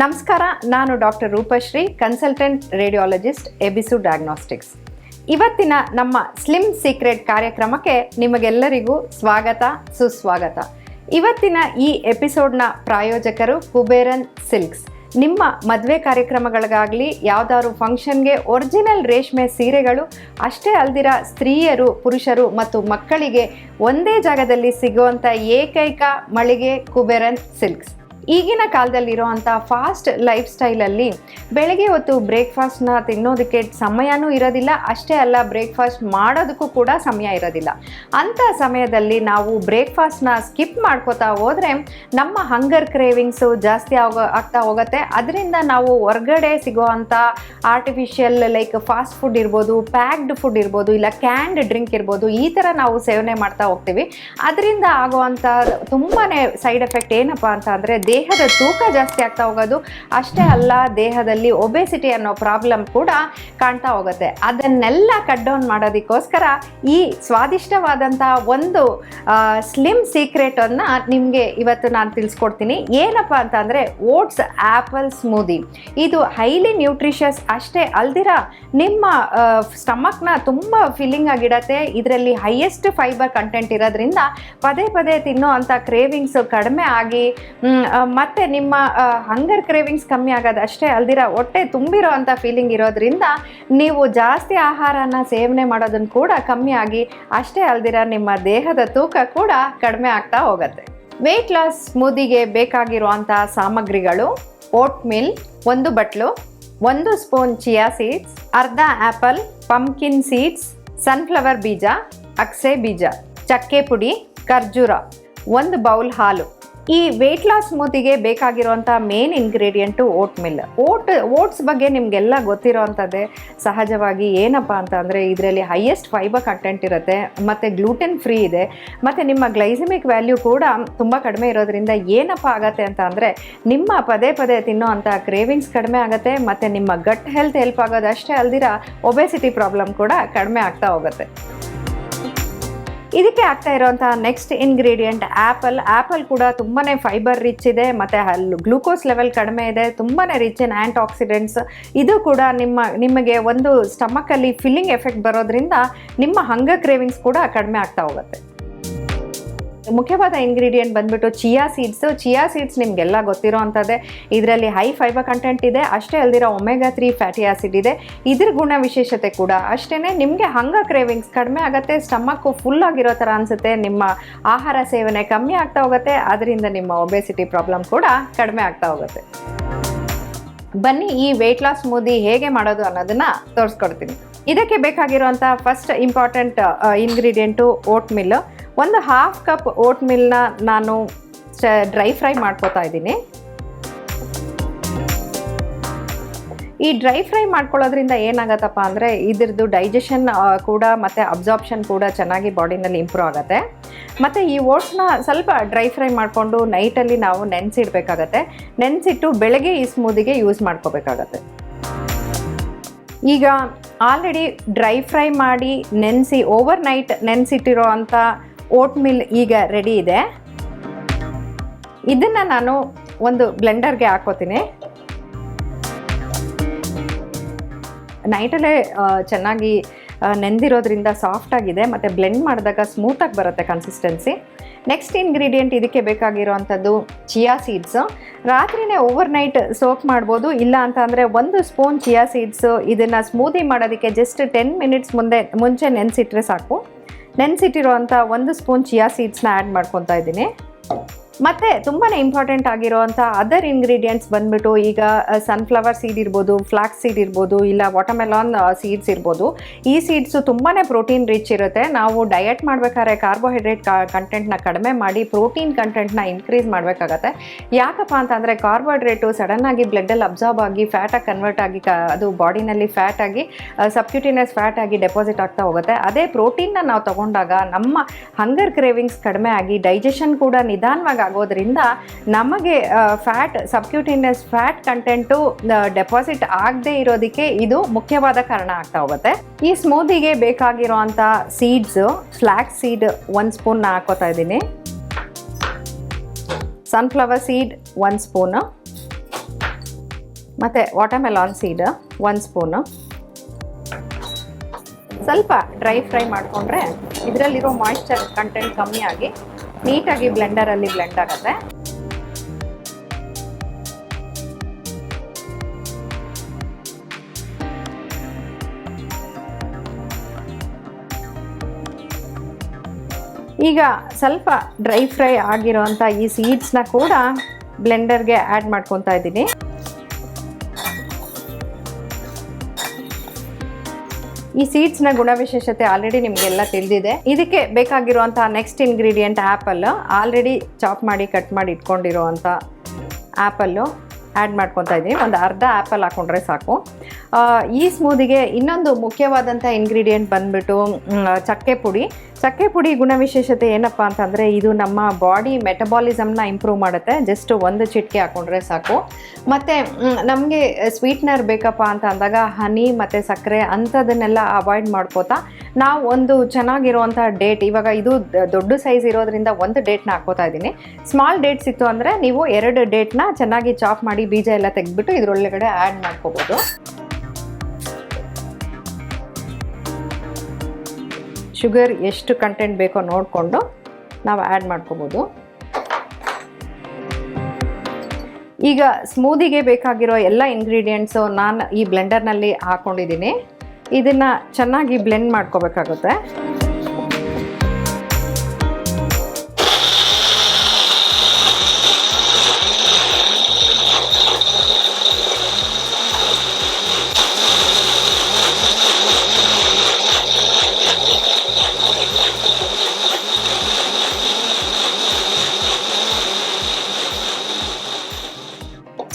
ನಮಸ್ಕಾರ, ನಾನು doctor Roopashree consultant radiologist ಎಬಿಸು ಡಯಾಗ್ನೋಸ್ಟಿಕ್ಸ್ ಇವತ್ತಿನ ನಮ್ಮ ಸ್ಲಿಮ್ ಸೀಕ್ರೆಟ್ ಕಾರ್ಯಕ್ರಮಕ್ಕೆ ನಿಮಗೆಲ್ಲರಿಗೂ ಸ್ವಾಗತ, ಸುಸ್ವಾಗತ. ಇವತ್ತಿನ ಈ ಎಪಿಸೋಡ್ನ ಪ್ರಾಯೋಜಕರು ಕುಬೇರನ್ ಸಿಲ್ಕ್ಸ್. ನಿಮ್ಮ ಮದುವೆ ಕಾರ್ಯಕ್ರಮಗಳಿಗಾಗಲಿ, ಯಾವುದಾದ್ರು ಫಂಕ್ಷನ್ಗೆ ಒರಿಜಿನಲ್ ರೇಷ್ಮೆ ಸೀರೆಗಳು, ಅಷ್ಟೇ ಅಲ್ದಿರ ಸ್ತ್ರೀಯರು, ಪುರುಷರು ಮತ್ತು ಮಕ್ಕಳಿಗೆ ಒಂದೇ ಜಾಗದಲ್ಲಿ ಸಿಗುವಂಥ ಏಕೈಕ ಮಳಿಗೆ ಕುಬೇರನ್ ಸಿಲ್ಕ್ಸ್. ಈಗಿನ ಕಾಲದಲ್ಲಿರುವಂಥ ಫಾಸ್ಟ್ ಲೈಫ್ ಸ್ಟೈಲಲ್ಲಿ ಬೆಳಗ್ಗೆ ಹೊತ್ತು ಬ್ರೇಕ್ಫಾಸ್ಟ್ನ ತಿನ್ನೋದಕ್ಕೆ ಸಮಯನೂ ಇರೋದಿಲ್ಲ, ಅಷ್ಟೇ ಅಲ್ಲ ಬ್ರೇಕ್ಫಾಸ್ಟ್ ಮಾಡೋದಕ್ಕೂ ಕೂಡ ಸಮಯ ಇರೋದಿಲ್ಲ. ಅಂಥ ಸಮಯದಲ್ಲಿ ನಾವು ಬ್ರೇಕ್ಫಾಸ್ಟ್ನ ಸ್ಕಿಪ್ ಮಾಡ್ಕೋತಾ ಹೋದರೆ ನಮ್ಮ ಹಂಗರ್ ಕ್ರೇವಿಂಗ್ಸು ಜಾಸ್ತಿ ಆಗೋ, ಆಗ್ತಾ ಹೋಗುತ್ತೆ. ಅದರಿಂದ ನಾವು ಹೊರಗಡೆ ಸಿಗುವಂಥ ಆರ್ಟಿಫಿಷಿಯಲ್ ಲೈಕ್ ಫಾಸ್ಟ್ ಫುಡ್ ಇರ್ಬೋದು ಪ್ಯಾಕ್ಡ್ ಫುಡ್ ಇರ್ಬೋದು, ಇಲ್ಲ ಕ್ಯಾಂಡ್ ಡ್ರಿಂಕ್ ಇರ್ಬೋದು, ಈ ಥರ ನಾವು ಸೇವನೆ ಮಾಡ್ತಾ ಹೋಗ್ತೀವಿ. ಅದರಿಂದ ಆಗುವಂಥ ತುಂಬಾ ಸೈಡ್ ಎಫೆಕ್ಟ್ ಏನಪ್ಪ ಅಂತ ಅಂದರೆ ದೇಹದ ತೂಕ ಜಾಸ್ತಿ ಆಗ್ತಾ ಹೋಗೋದು ಅಷ್ಟೇ ಅಲ್ಲ, ದೇಹದಲ್ಲಿ ಒಬೆಸಿಟಿ ಅನ್ನೋ ಪ್ರಾಬ್ಲಮ್ ಕೂಡ ಕಾಣ್ತಾ ಹೋಗುತ್ತೆ. ಅದನ್ನೆಲ್ಲ ಕಟ್ ಡೌನ್ ಮಾಡೋದಕ್ಕೋಸ್ಕರ ಈ ಸ್ವಾದಿಷ್ಟವಾದಂಥ ಒಂದು ಸ್ಲಿಮ್ ಸೀಕ್ರೆಟನ್ನು ನಿಮಗೆ ಇವತ್ತು ನಾನು ತಿಳಿಸ್ಕೊಡ್ತೀನಿ. ಏನಪ್ಪ ಅಂತ ಅಂದರೆ ಓಟ್ಸ್ ಆ್ಯಪಲ್ ಸ್ಮೂದಿ. ಇದು ಹೈಲಿ ನ್ಯೂಟ್ರಿಷಸ್ ಅಷ್ಟೇ ಅಲ್ದಿರ ನಿಮ್ಮ ಸ್ಟಮಕ್ನ ತುಂಬ ಫಿಲ್ಲಿಂಗ್ ಆಗಿಡತ್ತೆ. ಇದರಲ್ಲಿ ಹೈಯೆಸ್ಟ್ ಫೈಬರ್ ಕಂಟೆಂಟ್ ಇರೋದ್ರಿಂದ ಪದೇ ಪದೇ ತಿನ್ನೋ ಅಂತ ಕ್ರೇವಿಂಗ್ಸ್ ಕಡಿಮೆ ಆಗಿ ಮತ್ತೆ ನಿಮ್ಮ ಹಂಗರ್ ಕ್ರೇವಿಂಗ್ಸ್ ಕಮ್ಮಿ ಆಗೋದು ಅಷ್ಟೇ ಅಲ್ದಿರ, ಹೊಟ್ಟೆ ತುಂಬಿರೋ ಅಂಥ ಫೀಲಿಂಗ್ ಇರೋದ್ರಿಂದ ನೀವು ಜಾಸ್ತಿ ಆಹಾರನ ಸೇವನೆ ಮಾಡೋದನ್ನು ಕೂಡ ಕಮ್ಮಿ ಆಗಿ ಅಷ್ಟೇ ಅಲ್ದಿರ, ನಿಮ್ಮ ದೇಹದ ತೂಕ ಕೂಡ ಕಡಿಮೆ ಆಗ್ತಾ ಹೋಗುತ್ತೆ. ವೆಯ್ಟ್ ಲಾಸ್ ಸ್ಮೂದಿಗೆ ಬೇಕಾಗಿರುವಂಥ ಸಾಮಗ್ರಿಗಳು ಓಟ್ ಮಿಲ್ ಒಂದು ಬಟ್ಲು, ಒಂದು ಸ್ಪೂನ್ ಚಿಯಾ ಸೀಡ್ಸ್ ಅರ್ಧ ಆ್ಯಪಲ್ ಪಂಪ್ಕಿನ್ ಸೀಡ್ಸ್ ಸನ್ಫ್ಲವರ್ ಬೀಜ, ಅಕ್ಸೆ ಬೀಜ, ಚಕ್ಕೆ ಪುಡಿ, ಖರ್ಜೂರ, ಒಂದು ಬೌಲ್ ಹಾಲು. ಈ ವೆಯ್ಟ್ ಲಾಸ್ ಸ್ಮೂತಿಗೆ ಬೇಕಾಗಿರುವಂಥ main ingredient oat meal oat oats ಬಗ್ಗೆ ನಿಮಗೆಲ್ಲ ಗೊತ್ತಿರೋವಂಥದ್ದೇ ಸಹಜವಾಗಿ ಏನಪ್ಪ ಅಂತ ಅಂದರೆ ಇದರಲ್ಲಿ ಹೈಯೆಸ್ಟ್ ಫೈಬರ್ ಕಂಟೆಂಟ್ ಇರುತ್ತೆ, ಮತ್ತು ಗ್ಲೂಟೆನ್ ಫ್ರೀ ಇದೆ, ಮತ್ತು ನಿಮ್ಮ ಗ್ಲೈಸಮಿಕ್ ವ್ಯಾಲ್ಯೂ ಕೂಡ ತುಂಬ ಕಡಿಮೆ ಇರೋದ್ರಿಂದ ಏನಪ್ಪ ಆಗತ್ತೆ ಅಂತ ಅಂದರೆ ನಿಮ್ಮ ಪದೇ ಪದೇ ತಿನ್ನೋ ಅಂಥ ಕ್ರೇವಿಂಗ್ಸ್ ಕಡಿಮೆ ಆಗುತ್ತೆ, ಮತ್ತು ನಿಮ್ಮ ಗಟ್ ಹೆಲ್ತ್ ಹೆಲ್ಪ್ ಆಗೋದು ಅಷ್ಟೇ ಅಲ್ದಿರ ಒಬೆಸಿಟಿ ಪ್ರಾಬ್ಲಮ್ ಕೂಡ ಕಡಿಮೆ ಆಗ್ತಾ ಹೋಗುತ್ತೆ. ಇದಕ್ಕೆ ಆಗ್ತಾ ಇರೋಂಥ ನೆಕ್ಸ್ಟ್ ಇಂಗ್ರೀಡಿಯೆಂಟ್ ಆ್ಯಪಲ್ ಆ್ಯಪಲ್ ಕೂಡ ತುಂಬಾ ಫೈಬರ್ ರಿಚ್ ಇದೆ, ಮತ್ತು ಅಲ್ಲಿ ಗ್ಲೂಕೋಸ್ ಲೆವೆಲ್ ಕಡಿಮೆ ಇದೆ ತುಂಬಾ ರಿಚ್ ಇನ್ ಆ್ಯಂಟ್ ಆಕ್ಸಿಡೆಂಟ್ಸ್ ಇದು ಕೂಡ ನಿಮ್ಮ, ನಿಮಗೆ ಒಂದು ಸ್ಟಮಕಲ್ಲಿ ಫಿಲ್ಲಿಂಗ್ ಎಫೆಕ್ಟ್ ಬರೋದ್ರಿಂದ ನಿಮ್ಮ ಹಂಗ ಕ್ರೇವಿಂಗ್ಸ್ ಕೂಡ ಕಡಿಮೆ ಆಗ್ತಾ ಹೋಗುತ್ತೆ. ಮುಖ್ಯವಾದ ಇಂಗ್ರೀಡಿಯೆಂಟ್ ಬಂದ್ಬಿಟ್ಟು ಚಿಯಾ ಸೀಡ್ಸು ಚಿಯಾ ಸೀಡ್ಸ್ ನಿಮಗೆಲ್ಲ ಗೊತ್ತಿರೋ ಅಂಥದ್ದೇ. ಇದರಲ್ಲಿ ಹೈ ಫೈಬರ್ ಕಂಟೆಂಟ್ ಇದೆ, ಅಷ್ಟೇ ಅಲ್ದಿರೋ ಒಮೆಗಾ ತ್ರೀ ಫ್ಯಾಟಿ ಆಸಿಡ್ ಇದೆ. ಇದ್ರ ಗುಣ ವಿಶೇಷತೆ ಕೂಡ ಅಷ್ಟೇ ನಿಮಗೆ ಹಂಗ ಕ್ರೇವಿಂಗ್ಸ್ ಕಡಿಮೆ ಆಗುತ್ತೆ ಸ್ಟಮಕ್ಕು ಫುಲ್ ಆಗಿರೋ ಥರ ಅನಿಸುತ್ತೆ, ನಿಮ್ಮ ಆಹಾರ ಸೇವನೆ ಕಮ್ಮಿ ಆಗ್ತಾ ಹೋಗುತ್ತೆ ಅದರಿಂದ ನಿಮ್ಮ ಒಬೆಸಿಟಿ ಪ್ರಾಬ್ಲಮ್ ಕೂಡ ಕಡಿಮೆ ಆಗ್ತಾ ಹೋಗುತ್ತೆ. ಬನ್ನಿ ಈ ವೆಯ್ಟ್ ಲಾಸ್ ಮೂದಿ ಹೇಗೆ ಮಾಡೋದು ಅನ್ನೋದನ್ನ ತೋರಿಸ್ಕೊಡ್ತೀನಿ. ಇದಕ್ಕೆ ಬೇಕಾಗಿರುವಂಥ first important ingredient oat meal ಒಂದು ಹಾಫ್ ಕಪ್ ಓಟ್ ಮಿಲ್ನ ನಾನು ಡ್ರೈ ಫ್ರೈ ಮಾಡ್ಕೋತಾ ಇದ್ದೀನಿ. ಈ ಡ್ರೈ ಫ್ರೈ ಮಾಡ್ಕೊಳ್ಳೋದ್ರಿಂದ ಏನಾಗತ್ತಪ್ಪ ಅಂದರೆ ಇದ್ರದ್ದು ಡೈಜೆಷನ್ ಕೂಡ ಮತ್ತು ಅಬ್ಸಾರ್ಪ್ಷನ್ ಕೂಡ ಚೆನ್ನಾಗಿ ಬಾಡಿನಲ್ಲಿ ಇಂಪ್ರೂವ್ ಆಗುತ್ತೆ. ಮತ್ತು ಈ ಓಟ್ಸ್ನ ಸ್ವಲ್ಪ ಡ್ರೈ ಫ್ರೈ ಮಾಡಿಕೊಂಡು ನೈಟಲ್ಲಿ ನಾವು ನೆನೆಸಿಡ್ಬೇಕಾಗತ್ತೆ. ನೆನೆಸಿಟ್ಟು ಬೆಳಗ್ಗೆ ಈ ಸ್ಮೂದಿಗೆ ಯೂಸ್ ಮಾಡ್ಕೋಬೇಕಾಗತ್ತೆ. ಈಗ ಆಲ್ರೆಡಿ ಡ್ರೈ ಫ್ರೈ ಮಾಡಿ ನೆನೆಸಿ ಓವರ್ ನೈಟ್ ನೆನೆಸಿಟ್ಟಿರೋ ಅಂಥ ಓಟ್ ಮಿಲ್ ಈಗ ರೆಡಿ ಇದೆ. ಇದನ್ನು ನಾನು ಒಂದು ಬ್ಲೆಂಡರ್ಗೆ ಹಾಕೋತೀನಿ. ನೈಟಲ್ಲೇ ಚೆನ್ನಾಗಿ ನೆಂದಿರೋದ್ರಿಂದ ಸಾಫ್ಟ್ ಆಗಿದೆ, ಮತ್ತು ಬ್ಲೆಂಡ್ ಮಾಡಿದಾಗ ಸ್ಮೂತಾಗಿ ಬರುತ್ತೆ ಕನ್ಸಿಸ್ಟೆನ್ಸಿ ನೆಕ್ಸ್ಟ್ ಇಂಗ್ರೀಡಿಯೆಂಟ್ ಇದಕ್ಕೆ ಬೇಕಾಗಿರುವಂಥದ್ದು ಚಿಯಾ ಸೀಡ್ಸು ರಾತ್ರಿನೇ ಓವರ್ ನೈಟ್ ಸೋಕ್ ಮಾಡ್ಬೋದು, ಇಲ್ಲ ಅಂತ ಅಂದರೆ ಒಂದು ಸ್ಪೂನ್ ಚಿಯಾ ಸೀಡ್ಸು ಇದನ್ನು ಸ್ಮೂದಿ ಮಾಡೋದಕ್ಕೆ ಜಸ್ಟ್ ಟೆನ್ ಮಿನಿಟ್ಸ್ ಮುಂದೆ, ಮುಂಚೆ ನೆನೆಸಿಟ್ರೆ ಸಾಕು. ನೆನೆಸಿಟ್ಟಿರುವಂಥ ಒಂದು ಸ್ಪೂನ್ ಚಿಯಾ ಸೀಡ್ಸ್ನ ಆ್ಯಡ್ ಮಾಡ್ಕೊತಾ ಇದ್ದೀನಿ. ಮತ್ತು ತುಂಬಾ ಇಂಪಾರ್ಟೆಂಟ್ ಆಗಿರೋವಂಥ ಅದರ್ ಇಂಗ್ರೀಡಿಯೆಂಟ್ಸ್ ಬಂದ್ಬಿಟ್ಟು ಈಗ ಸನ್ಫ್ಲವರ್ ಸೀಡ್ ಇರ್ಬೋದು ಫ್ಲಾಕ್ಸ್ ಸೀಡ್ ಇರ್ಬೋದು, ಇಲ್ಲ ವಾಟರ್ಮೆಲಾನ್ ಸೀಡ್ಸ್ ಇರ್ಬೋದು. ಈ ಸೀಡ್ಸು ತುಂಬಾ ಪ್ರೋಟೀನ್ ರಿಚ್ ಇರುತ್ತೆ. ನಾವು ಡಯಟ್ ಮಾಡಬೇಕಾದ್ರೆ ಕಾರ್ಬೋಹೈಡ್ರೇಟ್ ಕಂಟೆಂಟ್ನ ಕಡಿಮೆ ಮಾಡಿ ಪ್ರೋಟೀನ್ ಕಂಟೆಂಟ್ನ ಇನ್ಕ್ರೀಸ್ ಮಾಡಬೇಕಾಗತ್ತೆ. ಯಾಕಪ್ಪ ಅಂತಂದರೆ ಕಾರ್ಬೋಹೈಡ್ರೇಟು ಸಡನ್ನಾಗಿ ಬ್ಲಡ್ಡಲ್ಲಿ ಅಬ್ಸಾರ್ಬ್ ಆಗಿ ಫ್ಯಾಟಾಗಿ ಕನ್ವರ್ಟ್ ಆಗಿ ಅದು ಬಾಡಿನಲ್ಲಿ ಫ್ಯಾಟ್ ಆಗಿ ಸಬ್ಕ್ಯೂಟಿನಸ್ ಫ್ಯಾಟ್ ಆಗಿ ಡೆಪಾಸಿಟ್ ಆಗ್ತಾ ಹೋಗುತ್ತೆ. ಅದೇ ಪ್ರೋಟೀನ್ನ ನಾವು ತಗೊಂಡಾಗ ನಮ್ಮ ಹಂಗರ್ ಕ್ರೇವಿಂಗ್ಸ್ ಕಡಿಮೆ ಆಗಿ ಡೈಜೆಷನ್ ಕೂಡ ನಿಧಾನವಾಗಿ ಆಗೋದ್ರಿಂದ ನಮಗೆ fat subcutaneous fat content deposit ಆಗದೆ ಇರೋದಕ್ಕೆ ಇದು ಮುಖ್ಯವಾದ ಕಾರಣ ಆಗ್ತಾ ಹೋಗುತ್ತೆ. ಈ ಸ್ಮೂದಿಗೆ ಬೇಕಾಗಿರುವಂಥ ಸೀಡ್ಸ್ ಫ್ಲ್ಯಾಕ್ಸ್ ಸೀಡ್ ಒಂದು ಸ್ಪೂನ್ ಹಾಕೋತಾ ಇದ್ದೀನಿ. ಸನ್ಫ್ಲವರ್ ಸೀಡ್ ಒಂದು ಸ್ಪೂನು ಮತ್ತು ವಾಟರ್ಮೆಲಾನ್ ಸೀಡ್ ಒಂದು ಸ್ಪೂನು ಸ್ವಲ್ಪ ಡ್ರೈ ಫ್ರೈ ಮಾಡಿಕೊಂಡ್ರೆ ಇದರಲ್ಲಿರೋ ಮಾಯಿಶ್ಚರ್ ಕಂಟೆಂಟ್ ಕಮ್ಮಿ ಆಗಿ ನೀಟಾಗಿ ಬ್ಲೆಂಡರಲ್ಲಿ ಬ್ಲೆಂಡ್ ಆಗುತ್ತೆ. ಈಗ ಸ್ವಲ್ಪ ಡ್ರೈ ಫ್ರೈ ಆಗಿರೋಂಥ ಈ ಸೀಡ್ಸ್ನ ಕೂಡ ಬ್ಲೆಂಡರ್ಗೆ ಆ್ಯಡ್ ಮಾಡ್ಕೊತಾ ಇದ್ದೀನಿ. ಈ ಸೀಡ್ಸ್ನ ಗುಣವಿಶೇಷತೆ ಆಲ್ರೆಡಿ ನಿಮ್ಗೆಲ್ಲ ತಿಳಿದಿದೆ. ಇದಕ್ಕೆ ಬೇಕಾಗಿರುವಂತಹ next ingredient apple already chop ಮಾಡಿ ಕಟ್ ಮಾಡಿ ಇಟ್ಕೊಂಡಿರುವಂಥ ಆ್ಯಪಲ್ಲು ಆ್ಯಡ್ ಮಾಡ್ಕೊತಾ ಇದ್ದೀನಿ. ಒಂದು ಅರ್ಧ ಆ್ಯಪಲ್ ಹಾಕೊಂಡ್ರೆ ಸಾಕು. ಈ ಸ್ಮೂದಿಗೆ ಇನ್ನೊಂದು ಮುಖ್ಯವಾದಂಥ ಇಂಗ್ರೀಡಿಯೆಂಟ್ ಬಂದ್ಬಿಟ್ಟು ಚಕ್ಕೆ ಪುಡಿ. ಚಕ್ಕೆ ಪುಡಿ ಗುಣವಿಶೇಷತೆ ಏನಪ್ಪ ಅಂತಂದರೆ, ಇದು ನಮ್ಮ ಬಾಡಿ ಮೆಟಬಾಲಿಸಮ್ನ ಇಂಪ್ರೂವ್ ಮಾಡುತ್ತೆ. ಜಸ್ಟ್ ಒಂದು ಚಿಟಿಕೆ ಹಾಕೊಂಡ್ರೆ ಸಾಕು. ಮತ್ತು ನಮಗೆ ಸ್ವೀಟ್ನರ್ ಬೇಕಪ್ಪ ಅಂತ ಅಂದಾಗ ಹನಿ ಮತ್ತು ಸಕ್ಕರೆ ಅಂಥದನ್ನೆಲ್ಲ ಅವಾಯ್ಡ್ ಮಾಡ್ಕೋತಾ ನಾವು ಒಂದು ಚೆನ್ನಾಗಿರುವಂಥ ಡೇಟ್ ಇವಾಗ ಇದು ದೊಡ್ಡ ಸೈಜ್ ಇರೋದ್ರಿಂದ ಒಂದು ಡೇಟ್ನ ಹಾಕೋತಾ ಇದ್ದೀನಿ. ಸ್ಮಾಲ್ ಡೇಟ್ಸ್ ಇತ್ತು ಅಂದರೆ ನೀವು ಎರಡು ಡೇಟ್ನ ಚೆನ್ನಾಗಿ ಚಾಪ್ ಮಾಡಿ ಬೀಜ ಎಲ್ಲ ತೆಗೆದ್ಬಿಟ್ಟು ಇದರೊಳಗಡೆ ಆ್ಯಡ್ ಮಾಡ್ಕೋಬೋದು. ಶುಗರ್ ಎಷ್ಟು ಕಂಟೆಂಟ್ ಬೇಕೋ ನೋಡಿಕೊಂಡು ನಾವು ಆ್ಯಡ್ ಮಾಡ್ಕೋಬೋದು. ಈಗ ಸ್ಮೂದಿಗೆ ಬೇಕಾಗಿರೋ ಎಲ್ಲ ಇಂಗ್ರೀಡಿಯೆಂಟ್ಸು ನಾನು ಈ ಬ್ಲೆಂಡರ್ನಲ್ಲಿ ಹಾಕ್ಕೊಂಡಿದ್ದೀನಿ ಇದನ್ನು ಚೆನ್ನಾಗಿ ಬ್ಲೆಂಡ್ ಮಾಡ್ಕೋಬೇಕಾಗುತ್ತೆ.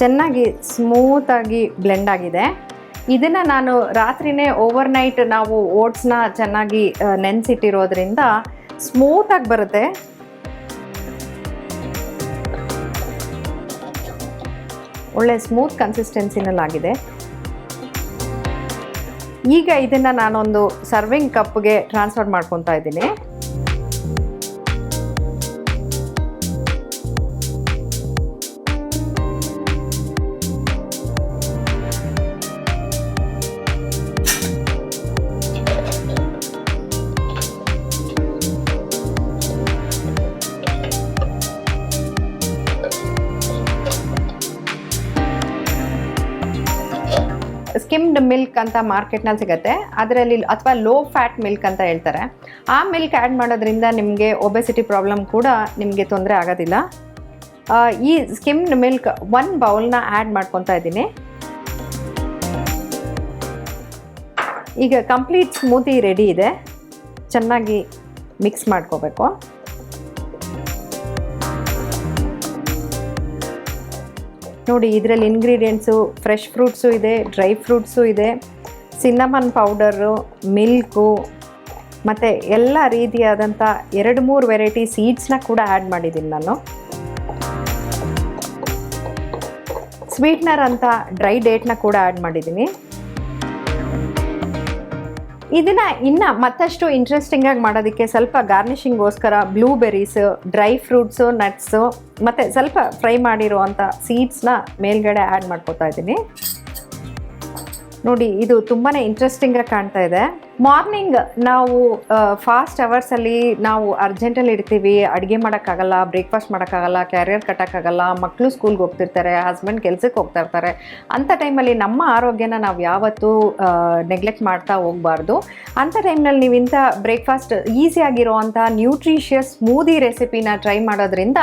ಚೆನ್ನಾಗಿ ಸ್ಮೂತಾಗಿ ಬ್ಲೆಂಡ್ ಆಗಿದೆ. ಇದನ್ನು ನಾನು ರಾತ್ರಿನೇ ಓವರ್ ನೈಟ್ ನಾವು ಓಟ್ಸ್ನ ಚೆನ್ನಾಗಿ ನೆನೆಸಿಟ್ಟಿರೋದ್ರಿಂದ ಸ್ಮೂತಾಗಿ ಬರುತ್ತೆ. ಒಳ್ಳೆ ಸ್ಮೂತ್ ಕನ್ಸಿಸ್ಟೆನ್ಸಿನಲ್ಲಾಗಿದೆ ಈಗ ಇದನ್ನು ನಾನೊಂದು ಸರ್ವಿಂಗ್ ಕಪ್ಗೆ ಟ್ರಾನ್ಸ್ಫರ್ ಮಾಡ್ಕೊತಾ ಇದ್ದೀನಿ. ಸ್ಕಿಮ್ಡ್ ಮಿಲ್ಕ್ ಅಂತ ಮಾರ್ಕೆಟ್ನಲ್ಲಿ ಸಿಗುತ್ತೆ. ಅದರಲ್ಲಿ ಅಥವಾ ಲೋ ಫ್ಯಾಟ್ ಮಿಲ್ಕ್ ಅಂತ ಹೇಳ್ತಾರೆ. ಆ ಮಿಲ್ಕ್ ಆ್ಯಡ್ ಮಾಡೋದ್ರಿಂದ ನಿಮಗೆ ಒಬೆಸಿಟಿ ಪ್ರಾಬ್ಲಮ್ ಕೂಡ ನಿಮಗೆ ತೊಂದರೆ ಆಗೋದಿಲ್ಲ. ಈ ಸ್ಕಿಮ್ಡ್ ಮಿಲ್ಕ್ ಒನ್ ಬೌಲ್ನ ಆ್ಯಡ್ ಮಾಡ್ಕೊತಾ ಇದ್ದೀನಿ. ಈಗ ಕಂಪ್ಲೀಟ್ ಸ್ಮೂತಿ ರೆಡಿ ಇದೆ. ಚೆನ್ನಾಗಿ ಮಿಕ್ಸ್ ಮಾಡ್ಕೋಬೇಕು. ನೋಡಿ, ಇದರಲ್ಲಿ ಇಂಗ್ರೀಡಿಯೆಂಟ್ಸು ಫ್ರೆಶ್ ಫ್ರೂಟ್ಸು ಇದೆ ಡ್ರೈ ಫ್ರೂಟ್ಸು ಇದೆ ಸಿನ್ನಮನ್ ಪೌಡರು ಮಿಲ್ಕು ಮತ್ತು ಎಲ್ಲ ರೀತಿಯಾದಂಥ ಎರಡು ಮೂರು ವೆರೈಟಿ ಸೀಡ್ಸ್ನ ಕೂಡ ಆ್ಯಡ್ ಮಾಡಿದ್ದೀನಿ ನಾನು. ಸ್ವೀಟ್ನರ್ ಅಂತ ಡ್ರೈ ಡೇಟ್ನ ಕೂಡ ಆ್ಯಡ್ ಮಾಡಿದ್ದೀನಿ. ಇದನ್ನ ಇನ್ನ ಮತ್ತಷ್ಟು ಇಂಟ್ರೆಸ್ಟಿಂಗ್ ಆಗಿ ಮಾಡೋದಕ್ಕೆ ಸ್ವಲ್ಪ ಗಾರ್ನಿಷಿಂಗ್ಗೋಸ್ಕರ ಬ್ಲೂಬೆರೀಸ್ ಡ್ರೈ ಫ್ರೂಟ್ಸು ನಟ್ಸು ಮತ್ತೆ ಸ್ವಲ್ಪ ಫ್ರೈ ಮಾಡಿರುವಂಥ ಸೀಡ್ಸ್ನ ಮೇಲ್ಗಡೆ ಆ್ಯಡ್ ಮಾಡ್ಕೋತಾ ಇದ್ದೀನಿ. ನೋಡಿ, ಇದು ತುಂಬಾ ಇಂಟ್ರೆಸ್ಟಿಂಗಾಗಿ ಕಾಣ್ತಾ ಇದೆ. ಮಾರ್ನಿಂಗ್ ನಾವು ಫಾಸ್ಟ್ ಅವರ್ಸಲ್ಲಿ ನಾವು ಅರ್ಜೆಂಟಲ್ಲಿ ಇರ್ತೀವಿ. ಅಡುಗೆ ಮಾಡೋಕ್ಕಾಗಲ್ಲ ಬ್ರೇಕ್ಫಾಸ್ಟ್ ಮಾಡೋಕ್ಕಾಗಲ್ಲ ಕ್ಯಾರಿಯರ್ ಕಟ್ಟೋಕ್ಕಾಗಲ್ಲ ಮಕ್ಕಳು ಸ್ಕೂಲ್ಗೆ ಹೋಗ್ತಿರ್ತಾರೆ ಹಸ್ಬೆಂಡ್ ಕೆಲಸಕ್ಕೆ ಹೋಗ್ತಾ ಇರ್ತಾರೆ. ಅಂಥ ಟೈಮಲ್ಲಿ ನಮ್ಮ ಆರೋಗ್ಯನ ನಾವು ಯಾವತ್ತೂ ನೆಗ್ಲೆಕ್ಟ್ ಮಾಡ್ತಾ ಹೋಗಬಾರ್ದು. ಅಂಥ ಟೈಮ್ನಲ್ಲಿ ನೀವು ಇಂಥ ಬ್ರೇಕ್ಫಾಸ್ಟ್ ಈಸಿಯಾಗಿರುವಂಥ ನ್ಯೂಟ್ರಿಷಿಯಸ್ ಸ್ಮೂದಿ ರೆಸಿಪಿನ ಟ್ರೈ ಮಾಡೋದ್ರಿಂದ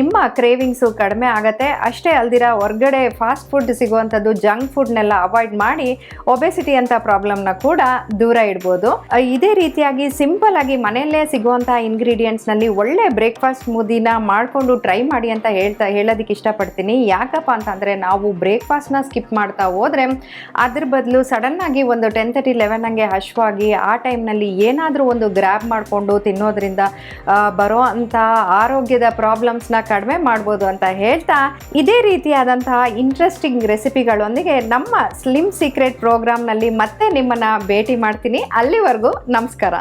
ನಿಮ್ಮ ಕ್ರೇವಿಂಗ್ಸು ಕಡಿಮೆ ಆಗುತ್ತೆ. ಅಷ್ಟೇ ಅಲ್ದಿರ ಹೊರ್ಗಡೆ ಫಾಸ್ಟ್ ಫುಡ್ ಸಿಗುವಂಥದ್ದು ಜಂಕ್ ಫುಡ್ನೆಲ್ಲ ಅವಾಯ್ಡ್ ಮಾಡಿ ಒಬೆಸಿಟಿ ಅಂತ ಪ್ರಾಬ್ಲಮ್ನ ಕೂಡ ದೂರ ಇಡ್ಬೋದು. ಇದೇ ರೀತಿಯಾಗಿ ಸಿಂಪಲ್ ಆಗಿ ಮನೆಯಲ್ಲೇ ಸಿಗುವಂತಹ ಇಂಗ್ರೀಡಿಯೆಂಟ್ಸ್ನಲ್ಲಿ ಒಳ್ಳೆ ಬ್ರೇಕ್ಫಾಸ್ಟ್ ಮುದಿನ ಮಾಡ್ಕೊಂಡು ಟ್ರೈ ಮಾಡಿ ಅಂತ ಹೇಳ್ತಾ, ಹೇಳೋದಕ್ಕೆ ಇಷ್ಟಪಡ್ತೀನಿ. ಯಾಕಪ್ಪ ಅಂತಂದ್ರೆ ನಾವು ಬ್ರೇಕ್ಫಾಸ್ಟ್ನ ಸ್ಕಿಪ್ ಮಾಡ್ತಾ ಹೋದ್ರೆ ಅದ್ರ ಬದಲು ಸಡನ್ ಆಗಿ ಒಂದು ಟೆನ್ ತರ್ಟಿ ಲೆವೆನ್ ಹಂಗೆ ಹಶ್ವಾಗಿ ಆ ಟೈಮ್ನಲ್ಲಿ ಏನಾದರೂ ಒಂದು ಗ್ರ್ಯಾಬ್ ಮಾಡಿಕೊಂಡು ತಿನ್ನೋದ್ರಿಂದ ಬರೋ ಅಂಥ ಆರೋಗ್ಯದ ಪ್ರಾಬ್ಲಮ್ಸ್ನ ಕಡಿಮೆ ಮಾಡ್ಬೋದು ಅಂತ ಹೇಳ್ತಾ, ಇದೇ ರೀತಿಯಾದಂತಹ ಇಂಟ್ರೆಸ್ಟಿಂಗ್ ರೆಸಿಪಿಗಳೊಂದಿಗೆ ನಮ್ಮ ಸ್ಲಿಮ್ ಸೀಕ್ರೆಟ್ ಪ್ರೋಗ್ರಾಮ್ನಲ್ಲಿ ಮತ್ತೆ ನಿಮ್ಮನ್ನ ಭೇಟಿ ಮಾಡ್ತೀನಿ. ಅಲ್ಲಿವರೆಗೂ ನಮಸ್ಕಾರ.